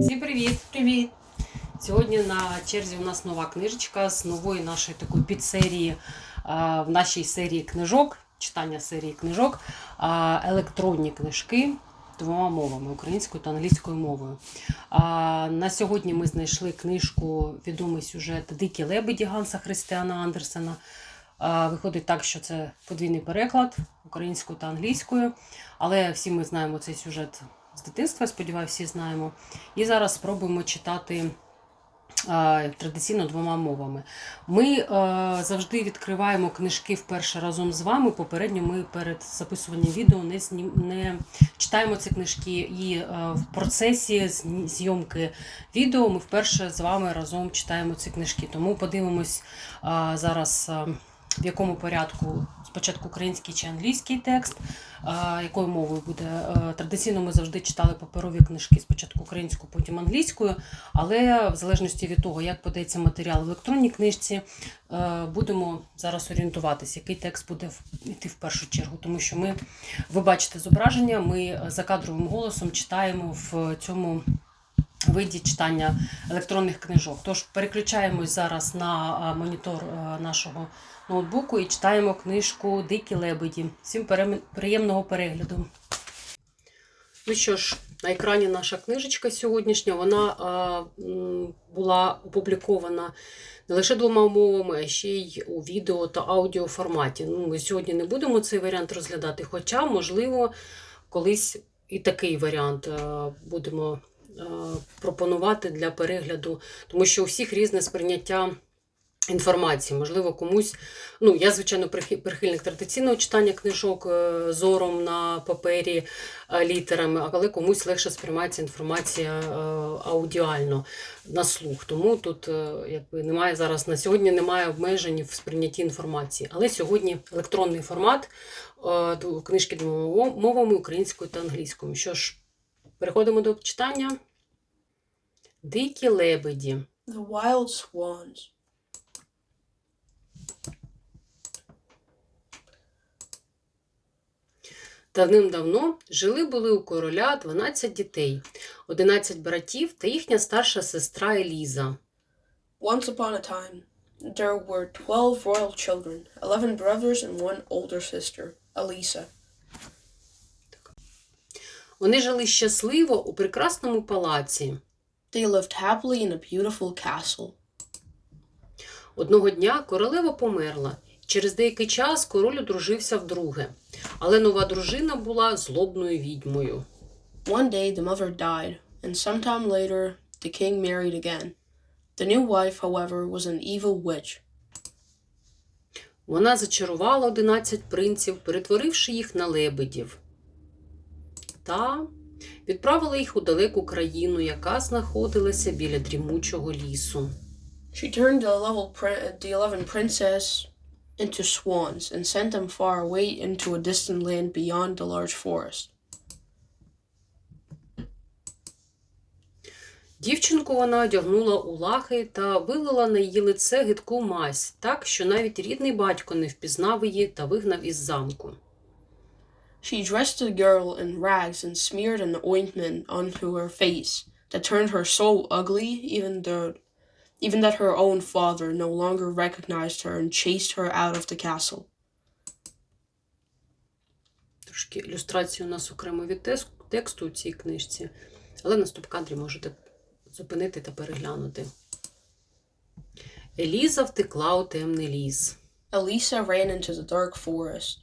Всім привіт! Привіт! Сьогодні на черзі у нас нова книжечка з нової нашої такої підсерії в нашій серії книжок, читання серії книжок, електронні книжки двома мовами українською та англійською мовою. А, на сьогодні ми знайшли книжку відомий сюжет Дикі лебеді Ганса Христиана Андерсена. Виходить так, що це подвійний переклад українською та англійською, але всі ми знаємо цей сюжет з дитинства, сподіваюся, всі знаємо. І зараз спробуємо читати традиційно двома мовами. Ми е, завжди відкриваємо книжки вперше разом з вами. Попередньо ми перед записуванням відео не, знім, не читаємо ці книжки, і е, в процесі зйомки відео ми вперше з вами разом читаємо ці книжки. Тому подивимось е, зараз. е, в якому порядку спочатку український чи англійський текст, якою мовою буде. Е, Традиційно ми завжди читали паперові книжки спочатку українською, потім англійською, але в залежності від того, як подається матеріал в електронній книжці, е, будемо зараз орієнтуватися, який текст буде йти в першу чергу, тому що ми, ви бачите зображення, ми е, за кадровим голосом читаємо в цьому. Виді читання електронних книжок. Тож переключаємось зараз на монітор е, нашого ноутбуку і читаємо книжку Дикі лебеді. Всім приємного перегляду. Ну що ж, на екрані наша книжечка сьогоднішня. Вона а, була опублікована не лише двома мовами, а ще й у відео та аудіо форматі. Ну, ми сьогодні не будемо цей варіант розглядати, хоча, можливо, колись і такий варіант будемо пропонувати для перегляду, тому що у всіх різне сприйняття інформації. Можливо, комусь. Ну, я, звичайно, прихильник традиційного читання книжок е, зором на папері е, літерами, але комусь легше сприймається інформація е, аудіально на слух. Тому тут е, якби немає зараз на сьогодні немає обмежень в сприйнятті інформації. Але сьогодні електронний формат е, книжки двома мовами українською та англійською. Що ж, переходимо до читання. Дикі лебеді. The Wild Swans. Давним-давно жили були у короля 12 дітей, 11 братів та їхня старша сестра Еліза. Once upon a time, there were twelve royal children, eleven brothers, and one older sister, Elisa. Вони жили щасливо у прекрасному палаці. They lived happily in a beautiful castle. Одного дня королева померла. Через деякий час король одружився вдруге, але нова дружина була злобною відьмою. One day, the mother died, and sometime later, the king married again. The new wife, however, was an evil witch. Вона зачарувала 11 принців, перетворивши їх на лебедів. Та відправила їх у далеку країну, яка знаходилася біля дрімучого лісу. She turned the, prin- the eleven princess into swans and sent them far away into a distant land beyond the large forest. Дівчинку вона одягнула у лахи та вилила на її лице гидку мазь, так, що навіть рідний батько не впізнав її та вигнав із замку. She dressed the girl in rags and smeared an ointment onto her face that turned her so ugly even though even that her own father no longer recognized her and chased her out of the castle. Трошки ілюстрації у нас окремо від тес- тексту у цій книжці, але на стоп-кадрі можете зупинити та переглянути. Еліза втекла у темний ліс. Elisa ran into the dark forest.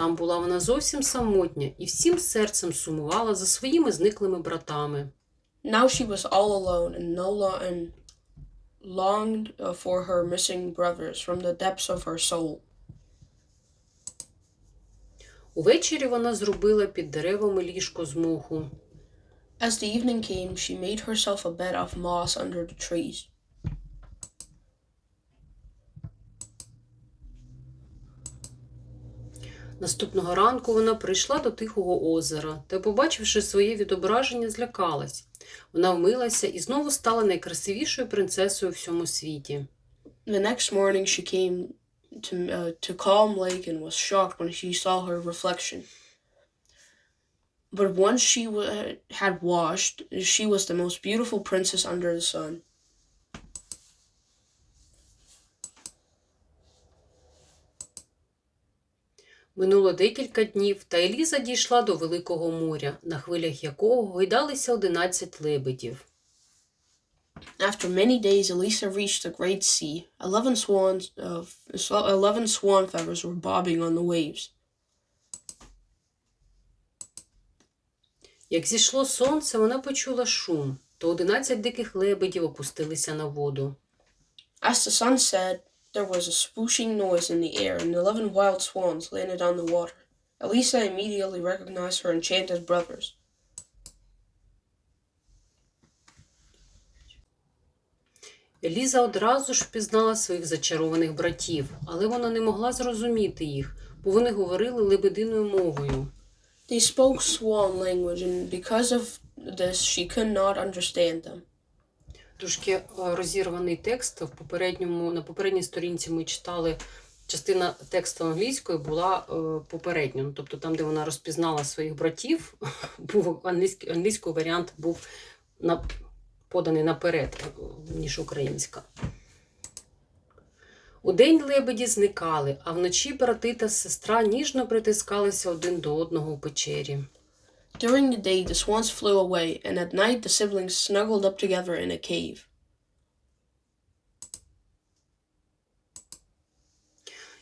Там була вона зовсім самотня і всім серцем сумувала за своїми зниклими братами. Now she was all alone and no and longed uh, for her missing brothers from the depths of her soul. Увечері вона зробила під деревами ліжко з моху. As the evening came, she made herself a bed of moss under the trees. Наступного ранку вона прийшла до тихого озера та, побачивши своє відображення, злякалась. Вона вмилася і знову стала найкрасивішою принцесою у всьому світі. The next morning, she came to uh, to Calm Lake and was shocked when she saw her reflection. But once she had washed, she was the most beautiful princess under the sun. Минуло декілька днів, та Еліза дійшла до Великого моря, на хвилях якого гойдалися одинадцять лебедів. After many days, Elisa reached the great sea. Eleven swans, uh, eleven swan feathers were bobbing on the waves. Як зійшло сонце, вона почула шум, то одинадцять диких лебедів опустилися на воду. As the sun set, there was a swooshing noise in the air, and eleven wild swans landed on the water. Elisa immediately recognized her enchanted brothers. Еліза одразу ж впізнала своїх зачарованих братів, але вона не могла зрозуміти їх, бо вони говорили лебединою мовою. They spoke swan language, and because of this, she could not understand them. Трошки е, розірваний текст. В попередньому, на попередній сторінці ми читали частина тексту англійської була е, попередньо. Ну, Тобто там, де вона розпізнала своїх братів, був англійський, англійський варіант був на, поданий наперед, е, ніж українська. Удень лебеді зникали, а вночі брати та сестра ніжно притискалися один до одного у печері. During the day, the swans flew away, and at night, the siblings snuggled up together in a cave.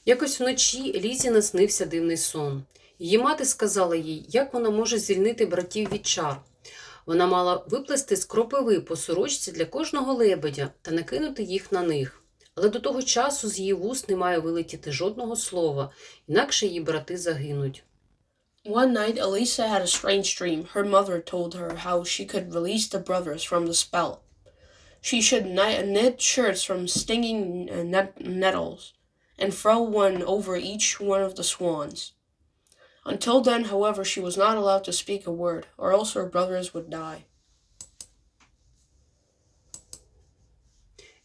Якось вночі Елізі наснився дивний сон. Її мати сказала їй, як вона може звільнити братів від чар. Вона мала виплести з кропиви по сорочці для кожного лебедя та накинути їх на них. Але до того часу з її вуст не має вилетіти жодного слова, інакше її брати загинуть. One night, Elisa had a strange dream. Her mother told her how she could release the brothers from the spell. She should kni- knit shirts from stinging uh, net- nettles and throw one over each one of the swans. Until then, however, she was not allowed to speak a word, or else her brothers would die.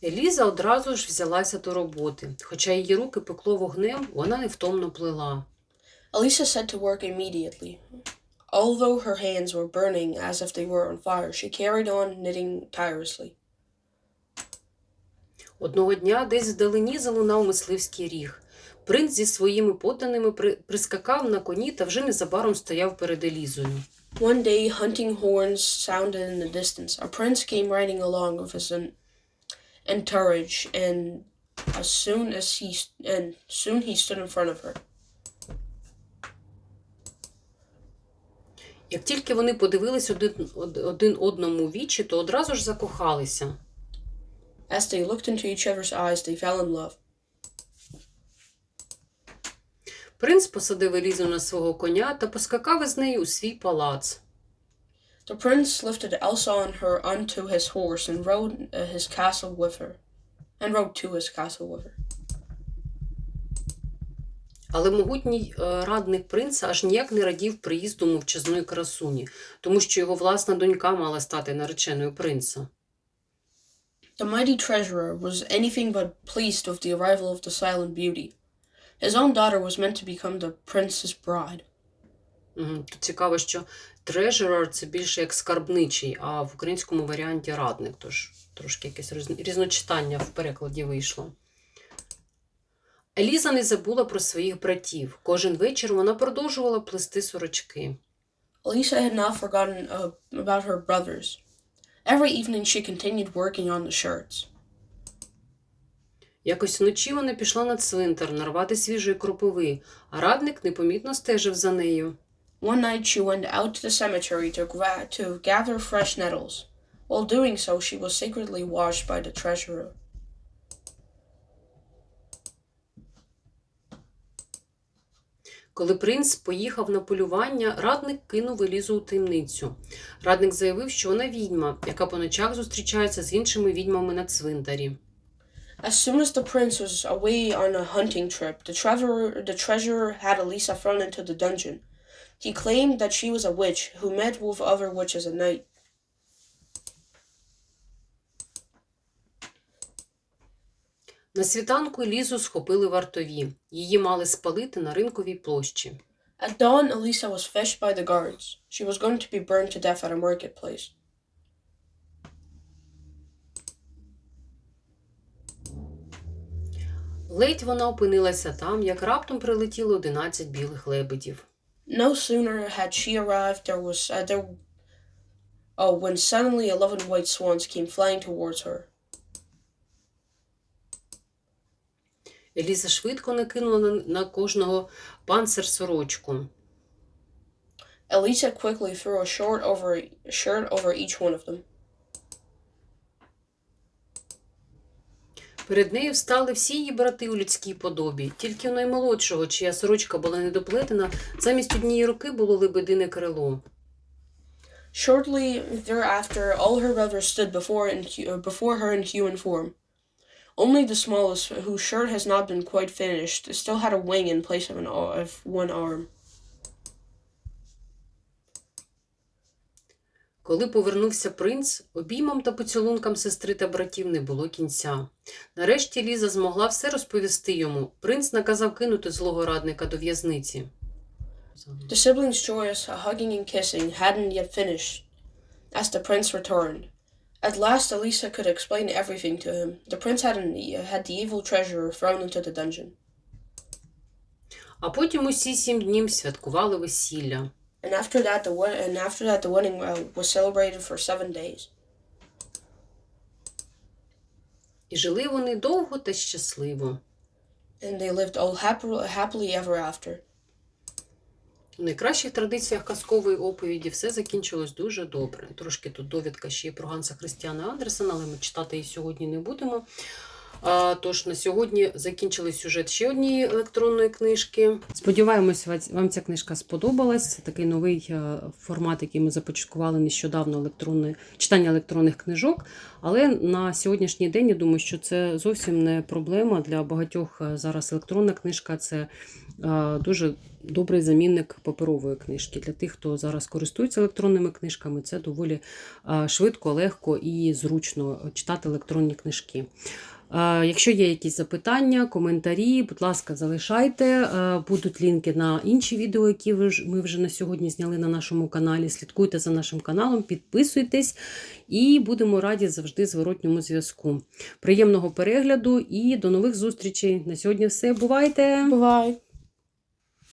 Еліза одразу ж взялася до роботи. Хоча її руки пекло вогнем, вона невтомно плела. Elisa set to work immediately. Although her hands were burning as if they were on fire, she carried on knitting tirelessly. Одного дня десь вдалині залунав мисливський ріг. Принц зі своїми поданими при- прискакав на коні та вже незабаром стояв перед Елізою. One day, hunting horns sounded in the distance. A prince came riding along with his en- entourage, and as soon as he and soon he stood in front of her. Як тільки вони подивились один, один одному вічі, то одразу ж закохалися. As they looked into each other's eyes, they fell in love. Принц посадив Елізу на свого коня та поскакав із нею у свій палац. The prince lifted Elsa on her onto his horse and rode uh, his castle with her, and rode to his castle with her. Але могутній е, радник принца аж ніяк не радів приїзду мовчазної красуні, тому що його власна донька мала стати нареченою принца. The mighty treasurer was anything but pleased with the arrival of the silent beauty. His own daughter was meant to become the prince's bride. Тут цікаво, що treasurer – це більше як скарбничий, а в українському варіанті радник, тож трошки якесь різночитання в перекладі вийшло. Еліза не забула про своїх братів. Кожен вечір вона продовжувала плести сорочки. Elisa had not forgotten uh, about her brothers. Every evening she continued working on the shirts. Якось вночі вона пішла на цвинтар нарвати свіжої кропиви, а радник непомітно стежив за нею. One night she went out to the cemetery to, gra- to gather fresh nettles. While doing so, she was secretly watched by the treasurer. Коли принц поїхав на полювання, радник кинув Елізу у таємницю. Радник заявив, що вона відьма, яка по ночах зустрічається з іншими відьмами на цвинтарі. As soon as the prince was away on a hunting trip, the treasurer, the treasurer had Elisa thrown into the dungeon. He claimed that she was a witch who met with other witches at night. На світанку Елізу схопили вартові. Її мали спалити на ринковій площі. At dawn, Elisa was fetched by the guards. She was going to be burned to death at a marketplace. Ледь вона опинилася там, як раптом прилетіло 11 білих лебедів. No sooner had she arrived, there was uh, there. Oh, when suddenly eleven white swans came flying towards her. Еліза швидко накинула на, кожного панцир сорочку. Elisa quickly threw a short over shirt over each one of them. Перед нею встали всі її брати у людській подобі, тільки у наймолодшого, чия сорочка була недоплетена, замість однієї руки було лебедине крило. Shortly thereafter, all her brothers stood before in before her in human form. Only the smallest, whose shirt has not been quite finished, still had a wing in place of an of one arm. Коли повернувся принц, обіймам та поцілункам сестри та братів не було кінця. Нарешті Ліза змогла все розповісти йому. Принц наказав кинути злого радника до в'язниці. The siblings' joyous hugging and kissing hadn't yet finished as the prince returned. At last, Elisa could explain everything to him. The prince had, an, had the evil treasurer thrown into the dungeon. А потім усі сім днів святкували весілля. And after that, the wed- and after that, the wedding uh, was celebrated for seven days. І жили вони довго та щасливо. And they lived all happily, happily ever after. У найкращих традиціях казкової оповіді все закінчилось дуже добре. Трошки тут довідка ще про Ганса Христіана Андерсена, але ми читати її сьогодні не будемо. Тож на сьогодні закінчили сюжет ще однієї електронної книжки. Сподіваємось, вам ця книжка сподобалась. Це такий новий е, формат, який ми започаткували нещодавно електронне читання електронних книжок. Але на сьогоднішній день я думаю, що це зовсім не проблема для багатьох. е, Зараз електронна книжка це дуже добрий замінник паперової книжки. Для тих, хто зараз користується електронними книжками, це доволі швидко, легко і зручно читати електронні книжки. Якщо є якісь запитання, коментарі, будь ласка, залишайте. Будуть лінки на інші відео, які ми вже на сьогодні зняли на нашому каналі. Слідкуйте за нашим каналом, підписуйтесь і будемо раді завжди зворотньому зв'язку. Приємного перегляду і до нових зустрічей. На сьогодні все. Бувайте! Bye.